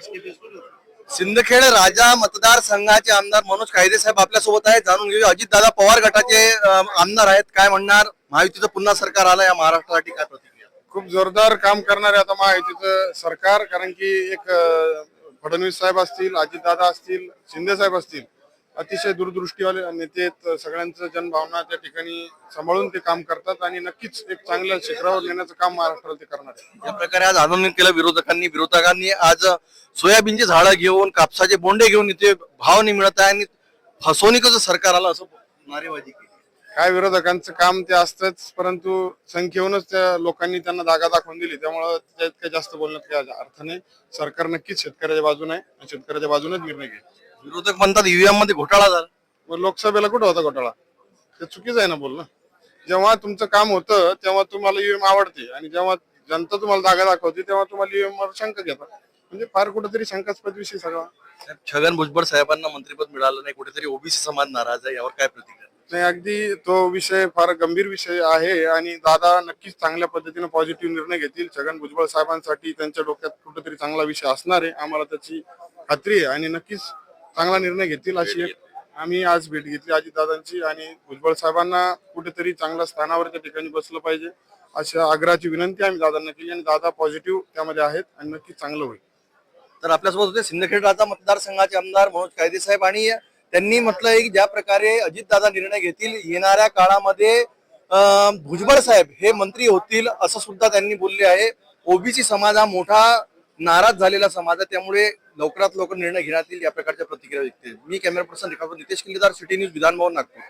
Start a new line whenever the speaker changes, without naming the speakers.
सिंदखेड राजा मतदारसंघाचे आमदार मनोज कायदे साहेब आपल्यासोबत आहेत. जाणून घेऊ अजित दादा पवार गटाचे आमदार आहेत. काय म्हणणार? महायुतीचं पुन्हा सरकार आलं या महाराष्ट्रासाठी काय प्रतिक्रिया.
खूप जोरदार काम करणारे आता महायुतीचं सरकार कारण की एक फडणवीस साहेब असतील अजितदादा असतील शिंदे साहेब असतील. अतिशय दूरदृष्टीवाले नेते. सगळ्यांचं जनभावना त्या ठिकाणी सांभाळून ते काम करतात आणि नक्कीच एक चांगल्या शिखरावर नेण्याचं काम महाराष्ट्राला ते करणार आहे.
या प्रकारे आज आंदोलन केलं विरोधकांनी विरोधकांनी. आज सोयाबीनची झाडं घेऊन कापसाचे बोंडे घेऊन इथे भाव नाही मिळत आहे आणि फसवणुकीचं सरकार आलं असं नारेबाजी केली.
काय विरोधकांचं काम ते असतंच परंतु संख्येहूनच त्या लोकांनी त्यांना जागा दाखवून दिली. त्यामुळं त्यात काही जास्त बोलण्यात काही अर्थ नाही. सरकार नक्कीच शेतकऱ्याच्या बाजूने आहे आणि शेतकऱ्याच्या बाजूनच निर्णय घेईल.
विरोधक म्हणतात ईव्हीएममध्ये घोटाळा झाला.
मग लोकसभेला कुठं होता घोटाळा? ते चुकीचं आहे ना बोलणं. जेव्हा तुमचं काम होतं तेव्हा तुम्हाला ईव्हीएम आवडते आणि जेव्हा जनता तुम्हाला जागा दाखवते तेव्हा तुम्हाला ईव्हीएम वर शंका घेतात. म्हणजे फार कुठेतरी शंकास्पद विषय सगळा.
साहेब, छगन भुजबळ साहेबांना मंत्रिपद मिळालं नाही कुठेतरी ओबीसी समाज नाराज आहे यावर काय प्रतिक्रिया?
नाही अगदी तो विषय फार गंभीर विषय आहे आणि दादा नक्कीच चांगल्या पद्धतीने पॉझिटिव्ह निर्णय घेतील. छगन भुजबळ साहेबांसाठी त्यांच्या डोक्यात कुठेतरी चांगला विषय असणार आहे आम्हाला त्याची खात्री आहे आणि नक्कीच चांगला निर्णय घेतील अशी एक आम्ही आज भेट घेतली अजितदादांची आणि भुजबळ साहेबांना कुठेतरी चांगल्या स्थानावर त्या ठिकाणी बसलं पाहिजे. अशा आग्रहाची विनंती आम्ही दादांना केली आणि दादा पॉझिटिव्ह त्यामध्ये आहेत आणि नक्कीच चांगलं होईल.
तर आपल्यासोबत होते सिंदखेड राजा मतदारसंघाचे आमदार मनोज कायदे साहेब आणि त्यांनी म्हटलं आहे की ज्या प्रकारे अजितदादा निर्णय घेतील येणाऱ्या काळामध्ये भुजबळ साहेब हे मंत्री होतील असं सुद्धा त्यांनी बोलले आहे. ओबीसी समाज हा मोठा नाराज झालेला समाज आहे त्यामुळे लवकरात लवकर निर्णय घेण्यात येईल या प्रकारच्या प्रतिक्रिया व्यक्त मी कॅमेरा पर्सन रिकापूर नितेश किल्लेदार सिटी न्यूज विधानभवन नागपूर.